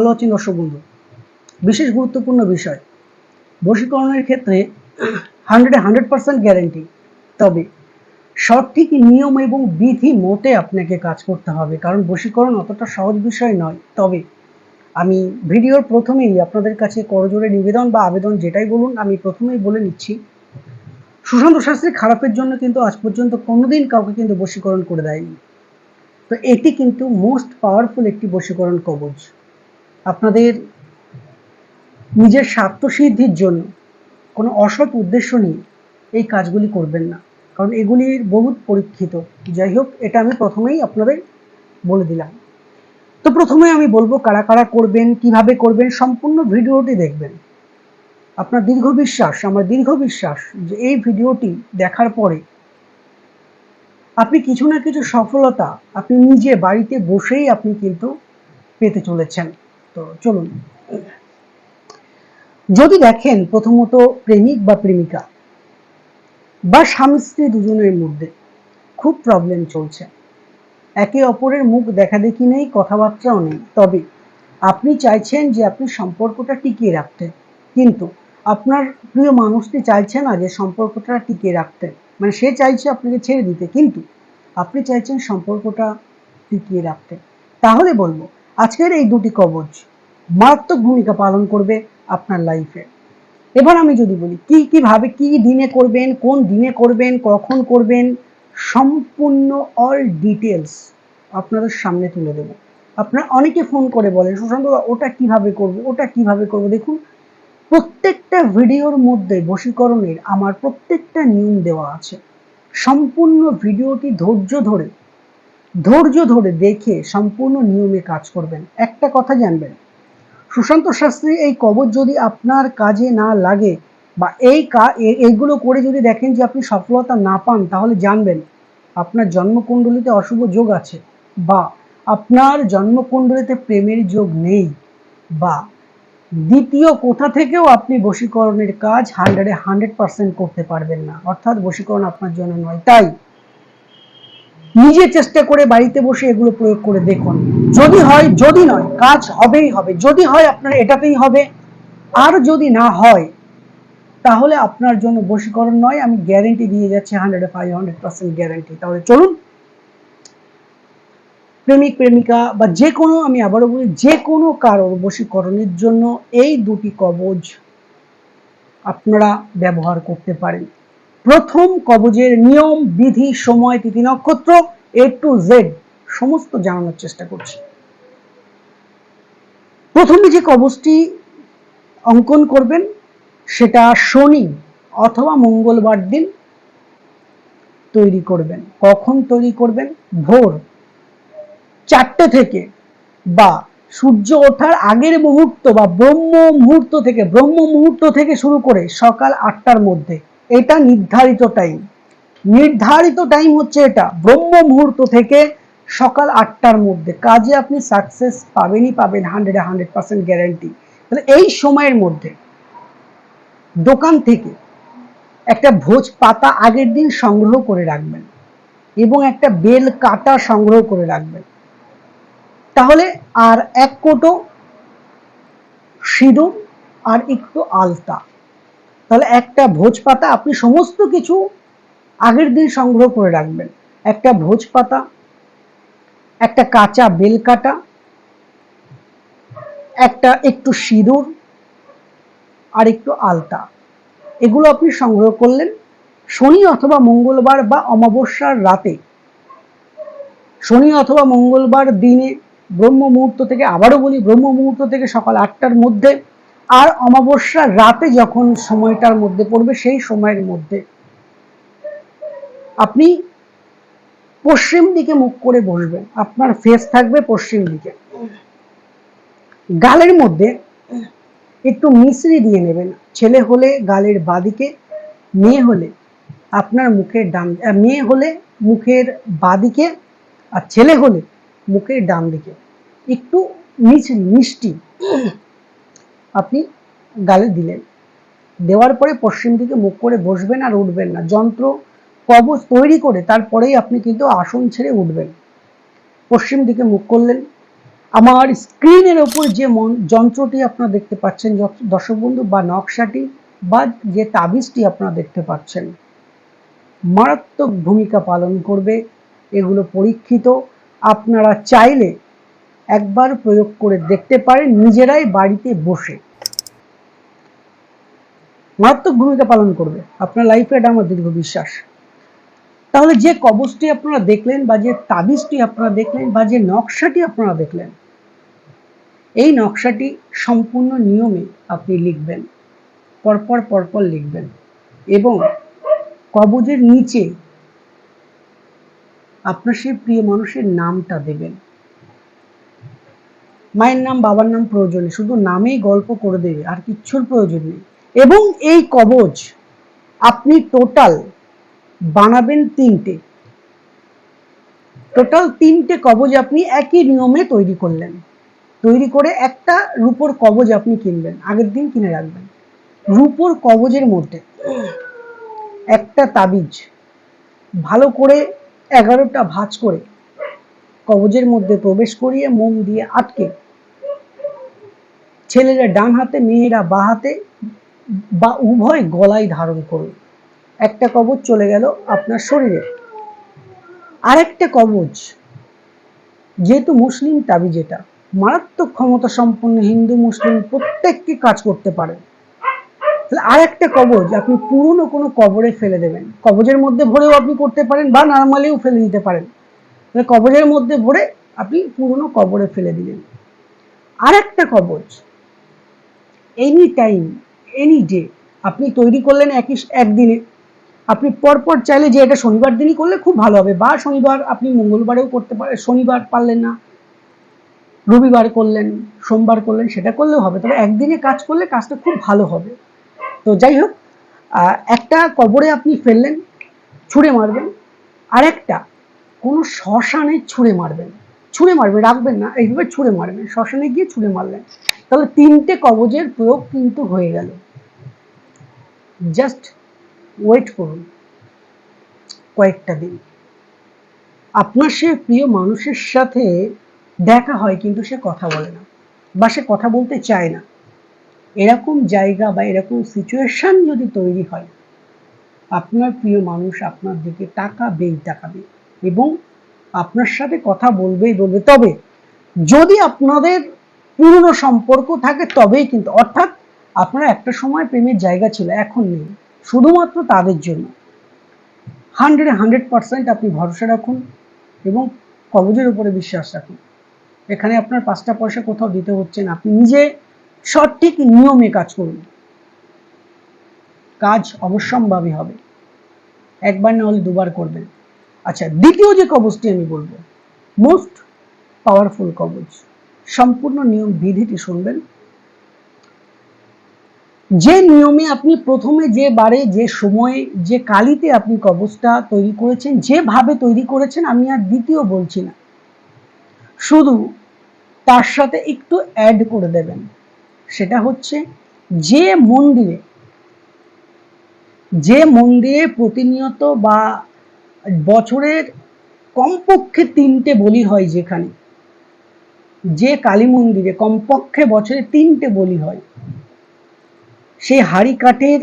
ভালো আছেন দর্শক বন্ধু। বিশেষ গুরুত্বপূর্ণ বিষয়, বশীকরণের ক্ষেত্রে হান্ড্রেডে হান্ড্রেড পার্সেন্ট গ্যারেন্টি তবে সঠিক নিয়ম এবং বিধি মতে আপনাকে কাজ করতে হবে, কারণ বশীকরণ অতটা সহজ বিষয় নয়। তবে আমি ভিডিওর প্রথমেই আপনাদের কাছে করজোরে নিবেদন বা আবেদন যেটাই বলুন, আমি প্রথমেই বলে নিচ্ছি, সুশান্ত শাস্ত্রী খারাপের জন্য কিন্তু আজ পর্যন্ত কোনোদিন কাউকে কিন্তু বশীকরণ করে দেয়নি। তো এটি কিন্তু মোস্ট পাওয়ারফুল একটি বশীকরণ কবচ আপনাদের নিজের স্বার্থসিদ্ধির জন্য কোনো অসৎ উদ্দেশ্য নিয়ে এই কাজগুলি করবেন না। কারণ এগুলির বহুত পরীক্ষিত। যাই হোক, এটা আমি প্রথমেই আপনাদের বলে দিলাম। তো প্রথমে আমি বলব কারা কারা করবেন, কীভাবে করবেন, সম্পূর্ণ ভিডিওটি দেখবেন। আপনার দীর্ঘ বিশ্বাস, আমার দীর্ঘ বিশ্বাস যে এই ভিডিওটি দেখার পরে আপনি কিছু না কিছু সফলতা আপনি নিজে বাড়িতে বসেই আপনি কিন্তু পেতে চলেছেন। তো চলুন। যদি দেখেন প্রথমত প্রেমিক বা প্রেমিকা বা স্বামী স্ত্রী দুজনের মধ্যে খুব প্রবলেম চলছে। একে অপরের মুখ দেখা দেখি নেই, কথাবার্তাও নেই। তবে আপনি চাইছেন যে আপনি সম্পর্কটা টিকিয়ে রাখতে। কিন্তু আপনার প্রিয় মানুষটি চাইছে না যে সম্পর্কটা টিকিয়ে রাখতে। মানে সে চাইছে আপনাকে ছেড়ে দিতে। কিন্তু আপনি চাইছেন সম্পর্কটা টিকিয়ে রাখতে। তাহলে বলব আজকের এই দুটি কবচ মারাত্মক ভূমিকা পালন করবে আপনার লাইফে এবার আমি যদি বলি, কি, কীভাবে, কি দিনে করবেন, কোন দিনে করবেন, কখন করবেন, সম্পূর্ণ অল ডিটেলস আপনাদের সামনে তুলে দেবো। আপনার অনেকে ফোন করে বলেন, সুশান্ত ওটা কীভাবে করব, ওটা কীভাবে করব? দেখুন, প্রত্যেকটা ভিডিওর মধ্যে বশীকরণের আমার প্রত্যেকটা নিয়ম দেওয়া আছে। সম্পূর্ণ ভিডিওটি ধৈর্য ধরে ধৈর্য ধরে দেখে সম্পূর্ণ নিয়মে কাজ করবেন। একটা কথা জানবেন, সুশান্ত শাস্ত্রী, এই কবচ যদি আপনার কাজে না লাগে বা এই এইগুলো করে যদি দেখেন যে আপনি সফলতা না পান, তাহলে জানবেন আপনার জন্মকুণ্ডলিতে অশুভ যোগ আছে বা আপনার জন্মকুণ্ডলিতে প্রেমের যোগ নেই বা দ্বিতীয় কোথা থেকেও আপনি বশীকরণের কাজ হান্ড্রেডে হান্ড্রেড পার্সেন্ট করতে পারবেন না। অর্থাৎ বশীকরণ আপনার জন্য নয়। তাই নিজে চেষ্টা করে বাড়িতে বসে এগুলো প্রয়োগ করে দেখুন। যদি হয়, যদি নয়, কাজ হবেই হবে। যদি হয়, আপনার এটাতেই হবে। আর যদি না হয়, তাহলে আপনার জন্য বশীকরণ নয়, আমি গ্যারেন্টি দিয়ে যাচ্ছি hundred five hundred percent guarantee তাহলে চলুন। প্রেমিক, প্রেমিকা বা যে কোনো, আমি আবারও বলি, যে কোনো কারোর বশীকরণের জন্য এই দুটি কবজ আপনারা ব্যবহার করতে পারেন। প্রথম কবজের নিয়ম, বিধি, সময়, তিথি, নক্ষত্র এ টু জেড সমস্ত জানানোর চেষ্টা করছি। প্রথমে যে কবজটি অঙ্কন করবেন, সেটা শনি অথবা মঙ্গলবার দিন তৈরি করবেন। কখন তৈরি করবেন? ভোর চারটে থেকে বা সূর্য ওঠার আগের মুহূর্ত বা ব্রহ্ম মুহূর্ত থেকে, ব্রহ্ম মুহূর্ত থেকে শুরু করে সকাল আটটার মধ্যে এটা নির্ধারিত টাইম নির্ধারিত টাইম হচ্ছে এটা, ব্রহ্ম মুহূর্ত থেকে সকাল আটটার মধ্যে। কাজে আপনি সাকসেস পাবেনই পাবেন হান্ড্রেড হান্ড্রেড পার্সেন্ট গ্যারান্টি তাহলে এই সময়ের মধ্যে দোকান থেকে একটা ভোজ পাতা আগের দিন সংগ্রহ করে রাখবেন এবং একটা বেল কাটা সংগ্রহ করে রাখবেন। তাহলে আর এক কোটো সিঁদুর আর একটু আলতা। তাহলে একটা ভোজ পাতা আপনি সমস্ত কিছু আগের দিন সংগ্রহ করে রাখবেন। একটা ভোজ পাতা একটা কাঁচা বেল কাটা একটা একটু সিঁদুর, আর একটু আলতা। এগুলো আপনি সংগ্রহ করলেন শনি অথবা মঙ্গলবার বা অমাবস্যার রাতে। শনি অথবা মঙ্গলবার দিনে ব্রহ্ম মুহূর্ত থেকে, আবারও বলি ব্রহ্ম মুহূর্ত থেকে সকাল আটটার মধ্যে আর অমাবস্যার রাতে যখন সময়টার মধ্যে পড়বে, সেই সময়ের মধ্যে আপনি পশ্চিম দিকে মুখ করে বসবেন। আপনার ফেস থাকবে পশ্চিম দিকে। গালের মধ্যে একটু মিশ্রি দিয়ে নেবেন। ছেলে হলে গালের বাদিকে, মেয়ে হলে আপনার মুখের ডান মেয়ে হলে মুখের বাদিকে আর ছেলে হলে মুখের ডান দিকে। একটু মিষ্টি মিষ্টি। আপনি গালে দিলেন। দেওয়ার পরে পশ্চিম দিকে মুখ করে বসবেন আর উঠবেন না। যন্ত্র কবচ তৈরি করে তারপরেই আপনি কিন্তু আসন ছেড়ে উঠবেন। পশ্চিম দিকে মুখ করলেন। আমার স্ক্রিনের ওপর যে মন যন্ত্রটি আপনারা দেখতে পাচ্ছেন দর্শক বন্ধু, বা নকশাটি, বা যে তাবিজটি আপনারা দেখতে পাচ্ছেন, মারাত্মক ভূমিকা পালন করবে। এগুলো পরীক্ষিত। আপনারা চাইলে একবার প্রয়োগ করে দেখতে পারেন নিজেরাই বাড়িতে বসে। মারাত্মক ভূমিকা পালন করবে। আপনার লাইফে এটা আমার দীর্ঘ বিশ্বাস। তাহলে যে কবচটি আপনারা দেখলেন বা যে তাবিজটি আপনারা দেখলেন বা যে নকশাটি আপনারা দেখলেন, এই নকশাটি সম্পূর্ণ নিয়মে আপনি লিখবেন, পরপর পরপর লিখবেন এবং কবজের নিচে আপনার সেই প্রিয় মানুষের নামটা দেবেন। মায়ের নাম, বাবার নাম প্রয়োজন নেই শুধু নামেই গল্প করে দেবে, আর কিচ্ছুর প্রয়োজন নেই। এবং এই কবজ আপনি টোটাল বানাবেন তিনটে। টোটাল তিনটে কবজ আপনি একই নিয়মে তৈরি করলেন। তৈরি করে একটা রূপোর কবজ আপনি কিনবেন, আগের দিন কিনে রাখবেন। রূপোর কবজের মধ্যে একটা তাবিজ, ভালো করে এগারোটা ভাঁজ করে কবজের মধ্যে প্রবেশ করিয়ে মোম দিয়ে আটকে। ছেলেরা ডান হাতে, মেয়েরা বা হাতে, বা উভয় গলায় ধারণ করুন একটা কবজ চলে গেল আপনার শরীরে। আরেকটা কবজ, যেহেতু মুসলিম তাবি যেটা, মারাত্মক ক্ষমতা সম্পন্ন হিন্দু মুসলিম প্রত্যেককে কাজ করতে পারে। তাহলে আর একটা কবজ, আপনি পুরনো কোনো কবরে ফেলে দেবেন। কবজের মধ্যে ভরেও আপনি করতে পারেন বা নর্মালিও ফেলে দিতে পারেন। তাহলে কবজের মধ্যে ভরে আপনি পুরনো কবরে ফেলে দিলেন। আরেকটা কবজ এনি টাইম এনি ডে আপনি তৈরি করলেন একই একদিনে। আপনি পরপর চাইলে যে এটা শনিবার দিনই করলে খুব ভালো হবে, বা শনিবার আপনি মঙ্গলবারেও করতে পারেন শনিবার পারলেন না, রবিবার করলেন, সোমবার করলেন, সেটা করলেও হবে। তবে একদিনে কাজ করলে কাজটা খুব ভালো হবে। তো যাই হোক একটা কবরে আপনি ফেললেন, ছুঁড়ে মারবেন। আরেকটা কোনো শ্মশানে ছুঁড়ে মারবেন। ছুঁড়ে মারবেন রাখবেন না, এইভাবে ছুঁড়ে মারবেন, শ্মশানে গিয়ে ছুঁড়ে মারলেন তাহলে তিনটে কবজের প্রয়োগ কিন্তু হয়ে গেল। জাস্ট ওয়েট করুন কয়েকটা দিন। আপনার সে প্রিয় মানুষের সাথে দেখা হয় কিন্তু সে কথা বলে না বা সে কথা বলতে চায় না। এরকম জায়গা বা এরকম সিচুয়েশন যদি তৈরি হয়, আপনার প্রিয় মানুষ আপনার দিকে তাকাবেই তাকাবে এবং আপনার সাথে কথা বলবেই বলবে। তবে যদি আপনাদের পুরনো সম্পর্ক থাকে, তবেই কিন্তু, অর্থাৎ আপনার একটা সময় প্রেমের জায়গা ছিল, এখন নেই। শুধুমাত্র তাদের জন্য। হান্ড্রেড হান্ড্রেড পার্সেন্ট আপনি ভরসা রাখুন এবং কবজের উপরে বিশ্বাস রাখুন। এখানে আপনার পাঁচটা পয়সা কোথাও দিতে হচ্ছে না। আপনি নিজে সঠিক নিয়মে কাজ করুন। কাজ অবশ্যম্ভাবী হবে। একবার না হলে দুবার করবেন। আচ্ছা দ্বিতীয় যে কবজটি আমি বলব মোস্ট পাওয়ারফুল কবজ সম্পূর্ণ নিয়ম বিধিটি শুনবেন। যে নিয়মে আপনি প্রথমে যে বারে, যে সময়ে, যে কালিতে আপনি কবজটা তৈরি করেছেন যেভাবে তৈরি করেছেন, আমি আর দ্বিতীয় বলছি না। শুধু তার সাথে একটু অ্যাড করে দেবেন। সেটা হচ্ছে যে মন্দিরে যে মন্দিরে প্রতিনিয়ত বা বছরের কমপক্ষে তিনটে বলি হয় যেখানে। যে কালী মন্দিরে কমপক্ষে বছরে তিনটে বলি হয়। সেই হাড়ি কাঠের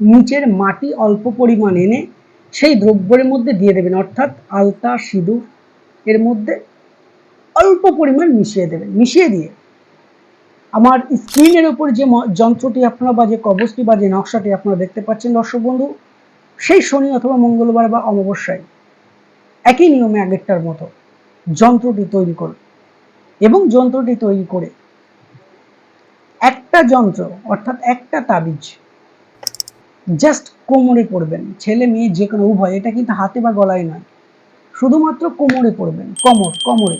নিচের মাটি অল্প পরিমাণ এনে সেই দ্রব্যের মধ্যে দিয়ে দেবেন, অর্থাৎ আলতা, সিঁদুর, এর মধ্যে অল্প পরিমাণ মিশিয়ে দেবেন, মিশিয়ে দিয়ে। আমার স্ক্রিনের ওপর যে যন্ত্রটি আপনারা বা যে কবচটি বা যে নকশাটি আপনারা দেখতে পাচ্ছেন, দর্শক বন্ধু। সেই শনি অথবা মঙ্গলবার বা অমাবস্যায় একই নিয়মে আগেরটার মতো যন্ত্রটি তৈরি করুন। এবং যন্ত্রটি তৈরি করে একটা যন্ত্র অর্থাৎ একটা তাবিজ জাস্ট কোমরে পড়বেন। ছেলে, মেয়ে যে কোনো উভয়, এটা কিন্তু হাতে বা গলায় নয়। শুধুমাত্র কোমরে পড়বেন, কোমর, কোমরে।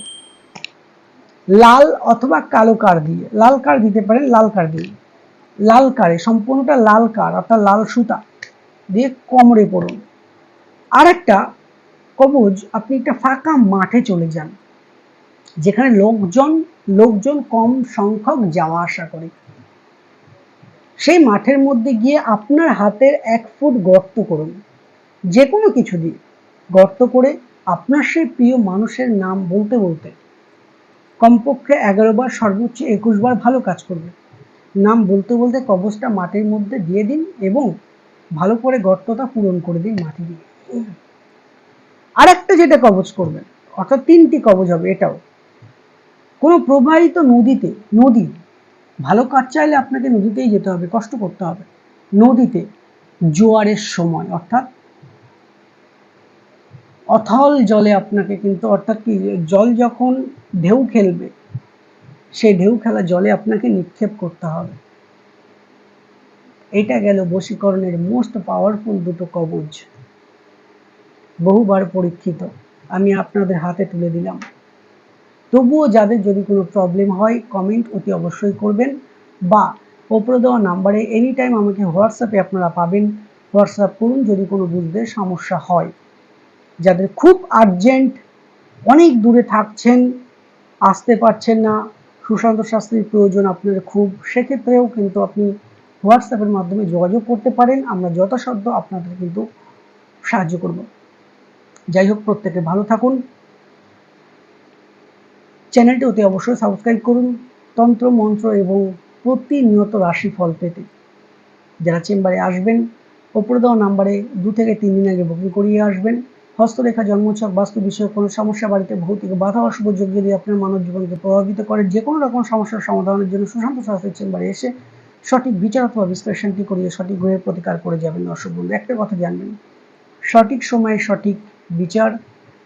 লাল অথবা কালো কার দিয়ে, লাল কার দিতে পারেন, লাল কার দিয়ে। লাল কারে, সম্পূর্ণটা লাল কার, অর্থাৎ লাল সুতা। দিয়ে কোমরে পড়ুন। আরেকটা, কবজ, আপনি একটা ফাঁকা মাঠে চলে যান, যেখানে লোকজন লোকজন কম সংখ্যক যাওয়া আসা করে। সেই মাঠের মধ্যে গিয়ে আপনার হাতের এক ফুট গর্ত করুন। যে কোনো কিছু দিয়ে। গর্ত করে আপনার সেই প্রিয় মানুষের নাম বলতে বলতে। কমপক্ষে এগারো বার, সর্বোচ্চ একুশ বার ভালো কাজ করবে। নাম বলতে বলতে কবচটা মাটির মধ্যে দিয়ে দিন এবং ভালো করে গর্তটা পূরণ করে দিন মাটি দিয়ে। আর একটা যেটা কবচ করবেন, অর্থাৎ তিনটি কবচ হবে এটাও। কোনো প্রবাহিত নদীতে, নদী, ভালো কাজ চাইলে আপনাকে নদীতেই যেতে হবে, কষ্ট করতে হবে। নদীতে জোয়ারের সময়, অর্থাৎ অথল জলে আপনাকে কিন্তু, অর্থাৎ কি, জল যখন ঢেউ খেলবে সেই ঢেউ খেলা জলে আপনাকে নিক্ষেপ করতে হবে। এটা গেল বশীকরণের মোস্ট পাওয়ারফুল দুটো কবজ। বহুবার পরীক্ষিত। আমি আপনাদের হাতে তুলে দিলাম। তবুও যাদের যদি কোনো প্রবলেম হয় কমেন্ট অতি অবশ্যই করবেন। বা ওপরে দেওয়া নাম্বারে এনি টাইম আমাকে হোয়াটসঅ্যাপে আপনারা পাবেন। হোয়াটসঅ্যাপ করুন যদি কোনো বুঝতে সমস্যা হয়। যাদের খুব আর্জেন্ট অনেক দূরে থাকছেন, আসতে পারছেন না, সুশান্ত শাস্ত্রীর প্রয়োজন আপনার খুব, সেক্ষেত্রেও কিন্তু আপনি হোয়াটসঅ্যাপের মাধ্যমে যোগাযোগ করতে পারেন। আমরা যথাসাধ্য আপনাদের কিন্তু সাহায্য করব। যাই হোক, প্রত্যেকে ভালো থাকুন। চ্যানেলটি অতি অবশ্যই সাবস্ক্রাইব করুন। তন্ত্র, মন্ত্র এবং প্রতিনিয়ত রাশিফল পেতে। যারা চেম্বারে আসবেন, ওপরে দেওয়া নাম্বারে দু থেকে তিন দিন আগে বুকিং করিয়ে আসবেন। হস্তরেখা, জন্মছক, বাস্তু বিষয়ে কোনো সমস্যা, বাড়িতে ভৌতিক বাধা অশুভ যোগ যদি আপনার মানব জীবনকে প্রভাবিত করে যে কোনো রকম সমস্যার সমাধানের জন্য সুশান্ত শাস্ত্রের চেম্বারে এসে সঠিক বিচার অথবা বিশ্লেষণটি করিয়ে সঠিক গ্রহের প্রতিকার করে যাবেন? দর্শক বন্ধু, একটা কথা জানবেন। সঠিক সময়ে সঠিক বিচার,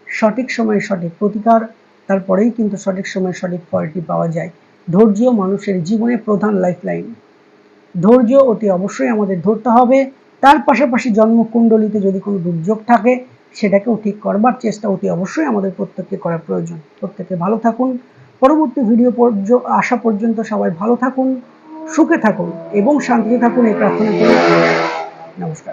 সঠিক সময়ে সঠিক প্রতিকার, তারপরেই কিন্তু সঠিক সময়ে সঠিক ফলটি পাওয়া যায়। ধৈর্য মানুষের জীবনে প্রধান লাইফলাইন ধৈর্য অতি অবশ্যই আমাদের ধরতে হবে। তার পাশাপাশি জন্মকুণ্ডলিতে যদি কোনো দুর্যোগ থাকে, সেটাকেও ঠিক করবার চেষ্টা অতি অবশ্যই আমাদের প্রত্যেককে করা প্রয়োজন। প্রত্যেকে ভালো থাকুন। পরবর্তী ভিডিও পর্য আসা পর্যন্ত সবাই ভালো থাকুন। সুখে থাকুন এবং শান্তিতে থাকুন এই প্রার্থনা করি। নমস্কার।